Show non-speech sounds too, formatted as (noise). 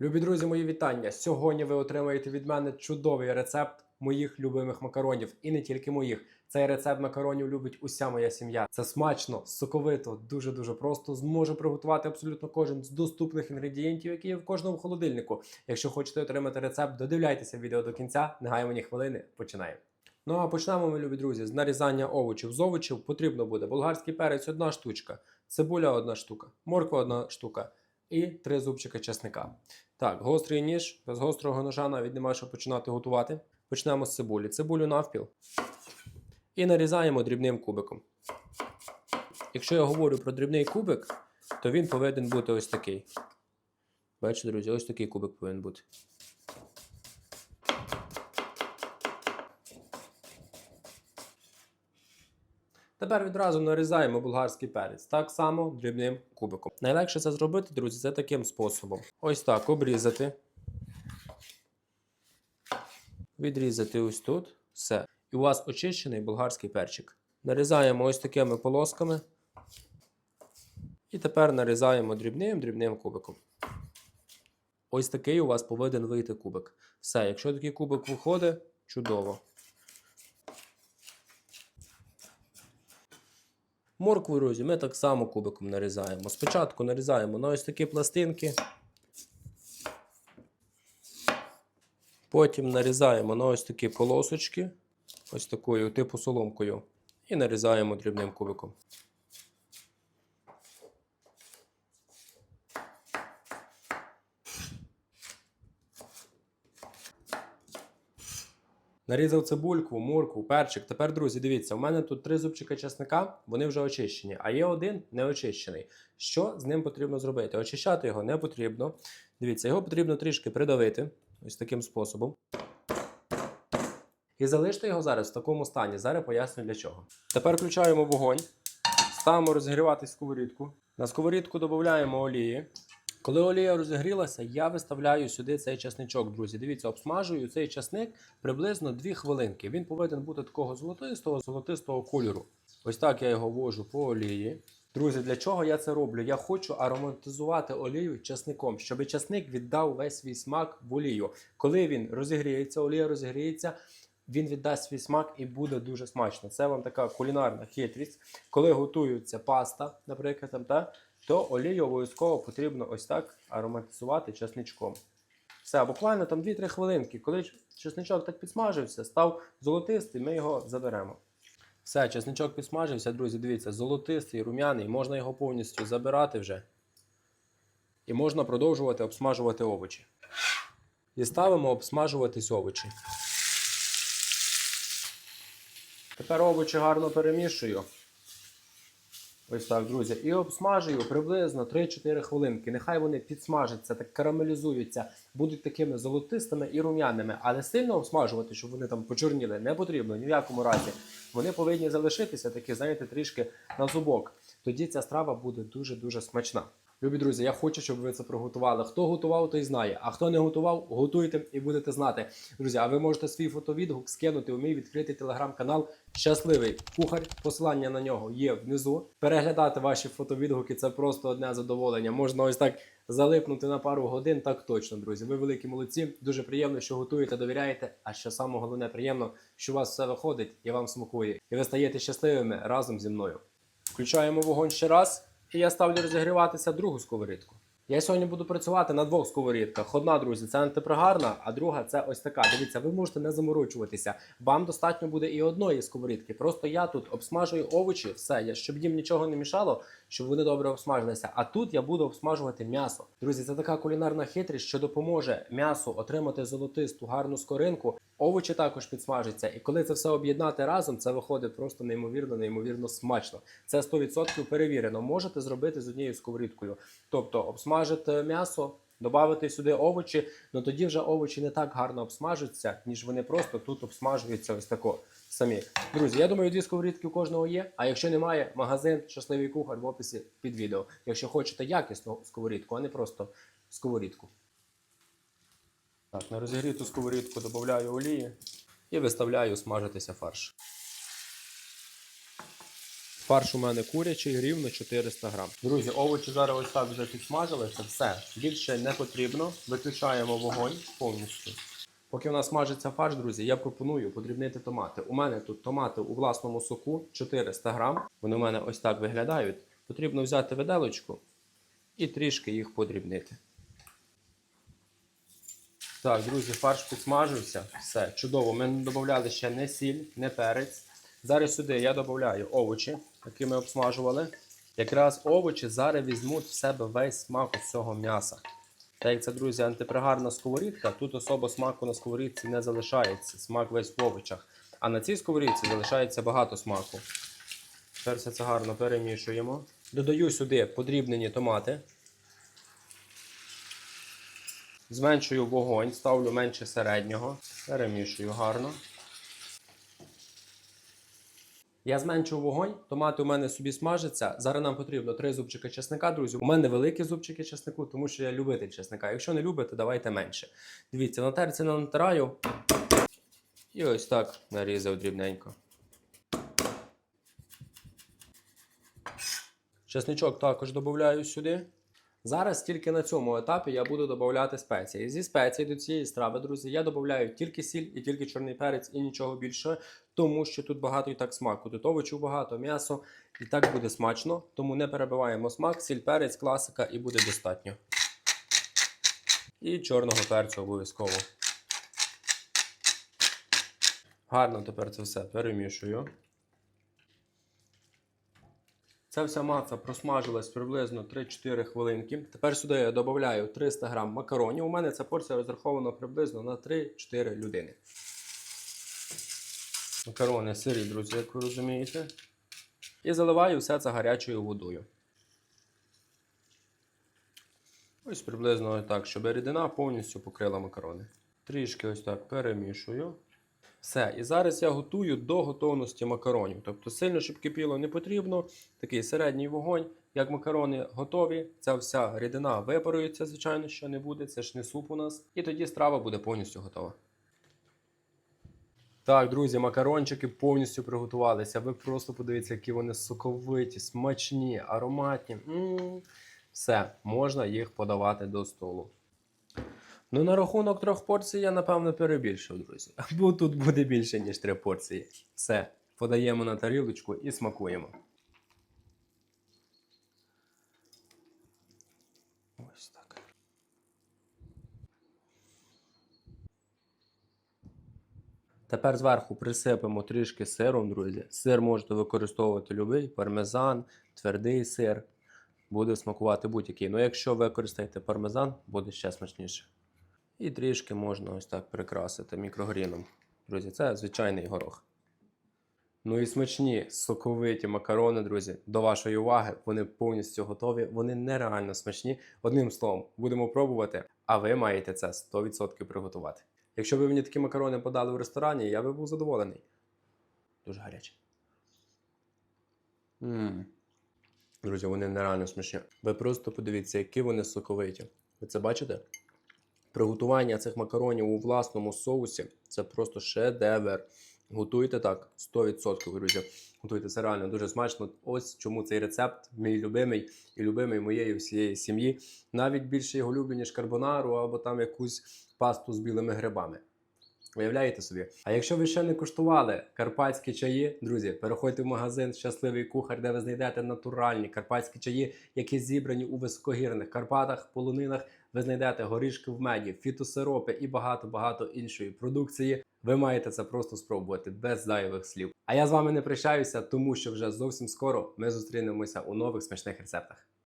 Любі друзі, мої вітання! Сьогодні ви отримаєте від мене чудовий рецепт моїх любимих макаронів. І не тільки моїх. Цей рецепт макаронів любить уся моя сім'я. Це смачно, соковито, дуже дуже просто. Зможе приготувати абсолютно кожен з доступних інгредієнтів, які є в кожному холодильнику. Якщо хочете отримати рецепт, додивляйтеся відео до кінця. Не гаємо ні хвилини. Починаємо. Ну а почнемо ми, любі друзі, з нарізання овочів. З овочів потрібно буде болгарський перець одна штучка, цибуля одна штука, морква одна штука і три зубчика чесника. Так, гострий ніж, без гострого ножа навіть немає що починати готувати. Почнемо з цибулі. Цибулю навпіл. І нарізаємо дрібним кубиком. Якщо я говорю про дрібний кубик, то він повинен бути ось такий. Бачите, друзі, ось такий кубик повинен бути. Тепер відразу нарізаємо болгарський перець так само дрібним кубиком. Найлегше це зробити, друзі, це таким способом. Ось так обрізати. Відрізати ось тут. Все. І у вас очищений болгарський перчик. Нарізаємо ось такими полосками. І тепер нарізаємо дрібним-дрібним кубиком. Ось такий у вас повинен вийти кубик. Все, якщо такий кубик виходить, чудово. Моркву, друзі, ми так само кубиком нарізаємо. Спочатку нарізаємо на ось такі пластинки. Потім нарізаємо на ось такі полосочки, ось такою типу соломкою. І нарізаємо дрібним кубиком. Нарізав цибульку, моркву, перчик. Тепер, друзі, дивіться, у мене тут три зубчика чесника, вони вже очищені, а є один неочищений. Що з ним потрібно зробити? Очищати його не потрібно. Дивіться, його потрібно трішки придавити, ось таким способом. І залиште його зараз в такому стані. Зараз поясню для чого. Тепер включаємо вогонь, ставимо розігрівати сковорідку. На сковорідку додаємо олії. Коли олія розігрілася, я виставляю сюди цей часничок, друзі. Дивіться, обсмажую цей часник приблизно 2 хвилинки. Він повинен бути такого золотистого, золотистого кольору. Ось так я його ввожу по олії. Друзі, для чого я це роблю? Я хочу ароматизувати олію часником, щоб часник віддав весь свій смак в олію. Коли він розігріється, олія розігріється. Він віддасть свій смак і буде дуже смачно. Це вам така кулінарна хитрість. Коли готується паста, наприклад, там, та, то олію обов'язково потрібно ось так ароматизувати чесничком. Все, буквально там 2-3 хвилинки. Коли чесничок так підсмажився, став золотистий, ми його заберемо. Все, чесничок підсмажився, друзі, дивіться, золотистий, рум'яний, можна його повністю забирати вже. І можна продовжувати обсмажувати овочі. І ставимо обсмажуватись овочі. Тепер овочі гарно перемішую. Ось так, друзі. І обсмажую приблизно 3-4 хвилинки. Нехай вони підсмажаться, так карамелізуються, будуть такими золотистими і рум'яними. Але сильно обсмажувати, щоб вони там почорніли, не потрібно ні в якому разі. Вони повинні залишитися такі, знаєте, трішки на зубок. Тоді ця страва буде дуже-дуже смачна. Любі друзі, я хочу, щоб ви це приготували. Хто готував, той знає. А хто не готував, готуйте і будете знати. Друзі, а ви можете свій фотовідгук скинути у мій відкритий телеграм-канал Щасливий кухар. Посилання на нього є внизу. Переглядати ваші фотовідгуки це просто одне задоволення. Можна ось так залипнути на пару годин. Так точно, друзі. Ви великі молодці. Дуже приємно, що готуєте, довіряєте. А що саме головне, приємно, що у вас все виходить і вам смакує. І ви стаєте щасливими разом зі мною. Включаємо вогонь ще раз. І я ставлю розігріватися другу сковорідку. Я сьогодні буду працювати на двох сковорідках. Одна, друзі, це антипригарна, а друга це ось така. Дивіться, ви можете не заморочуватися. Вам достатньо буде і одної сковорідки. Просто я тут обсмажую овочі, все, я- щоб їм нічого не мішало, щоб вони добре обсмажилися. А тут я буду обсмажувати м'ясо. Друзі, це така кулінарна хитрість, що допоможе м'ясу отримати золотисту гарну скоринку. Овочі також підсмажаться. І коли це все об'єднати разом, це виходить просто неймовірно, неймовірно смачно. Це 100% перевірено. Можете зробити з однією сковорідкою. Тобто обсмажити м'ясо, додати сюди овочі, але тоді вже овочі не так гарно обсмажуться, ніж вони просто тут обсмажуються ось тако самі. Друзі, я думаю, дві сковорідки у кожного є. А якщо немає, магазин щасливий кухар в описі під відео. Якщо хочете якісну сковорідку, а не просто сковорідку. Так, на розігріту сковорідку додаю олії і виставляю смажитися фарш. Фарш у мене курячий, рівно 400 грам. Друзі, овочі зараз ось так вже підсмажилися. Все, більше не потрібно. Виключаємо вогонь повністю. Поки у нас смажиться фарш, друзі, я пропоную подрібнити томати. У мене тут томати у власному соку 400 грам. Вони у мене ось так виглядають. Потрібно взяти виделочку і трішки їх подрібнити. Так, друзі, фарш підсмажився. Все, чудово. Ми не додавали ще не сіль, не перець. Зараз сюди я додаю овочі, які ми обсмажували. Якраз овочі зараз візьмуть в себе весь смак цього м'яса. Так як це, друзі, антипригарна сковорідка, тут особо смаку на сковорідці не залишається. Смак весь в овочах. А на цій сковорідці залишається багато смаку. Тепер все це гарно перемішуємо. Додаю сюди подрібнені томати. Зменшую вогонь, ставлю менше середнього. Перемішую гарно. Я зменшив вогонь, томати у мене собі смажаться. Зараз нам потрібно три зубчики чесника, друзі. У мене великі зубчики чеснику, тому що я любитель чесника. Якщо не любите, давайте менше. Дивіться, на терці натираю. І ось так нарізав дрібненько. Чесничок також додаю сюди. Зараз тільки на цьому етапі я буду додавати спеції. Зі спецій до цієї страви, друзі, я додаю тільки сіль і тільки чорний перець і нічого більше, тому що тут багато і так смаку. Тут овочів багато, м'ясо, і так буде смачно. Тому не перебиваємо смак, сіль, перець, класика і буде достатньо. І чорного перцю обов'язково. Гарно тепер це все перемішую. Ця вся маса просмажилась приблизно 3-4 хвилинки. Тепер сюди я додаю 300 грам макаронів. У мене ця порція розрахована приблизно на 3-4 людини. Макарони сирі, друзі, як ви розумієте. І заливаю все це гарячою водою. Ось приблизно так, щоб рідина повністю покрила макарони. Трішки ось так перемішую. Все, і зараз я готую до готовності макаронів. Тобто сильно, щоб кипіло, не потрібно. Такий середній вогонь. Як макарони готові, ця вся рідина випарується, звичайно, що не буде. Це ж не суп у нас. І тоді страва буде повністю готова. Так, друзі, макарончики повністю приготувалися. Ви просто подивіться, які вони соковиті, смачні, ароматні. М-м-м. Все, можна їх подавати до столу. Ну, на рахунок трьох порцій я, напевно, перебільшив, друзі. (laughs) Бо тут буде більше, ніж три порції. Все, подаємо на тарілочку і смакуємо. Ось так. Тепер зверху присипемо трішки сиром, друзі. Сир можете використовувати любий, пармезан, твердий сир. Буде смакувати будь-який. Ну, якщо використаєте пармезан, буде ще смачніше. І трішки можна ось так прикрасити мікрогріном. Друзі, це звичайний горох. Ну і смачні соковиті макарони, друзі, до вашої уваги. Вони повністю готові, вони нереально смачні. Одним словом, будемо пробувати, а ви маєте це 100% приготувати. Якщо б мені такі макарони подали в ресторані, я би був задоволений. Дуже гарячі. Ммм. Друзі, вони нереально смачні. Ви просто подивіться, які вони соковиті. Ви це бачите? Приготування цих макаронів у власному соусі це просто шедевр. Готуйте так, 100%, друзі. Готуйте це реально дуже смачно. Ось чому цей рецепт мій любимий і любимий моєї всієї сім'ї. Навіть більше його люблю, ніж карбонару або там якусь пасту з білими грибами. Уявляєте собі? А якщо ви ще не куштували карпатські чаї, друзі, переходьте в магазин Щасливий кухар, де ви знайдете натуральні карпатські чаї, які зібрані у високогірних Карпатах, полонинах. Ви знайдете горішки в меді, фітосиропи і багато-багато іншої продукції. Ви маєте це просто спробувати без зайвих слів. А я з вами не прощаюся, тому що вже зовсім скоро ми зустрінемося у нових смачних рецептах.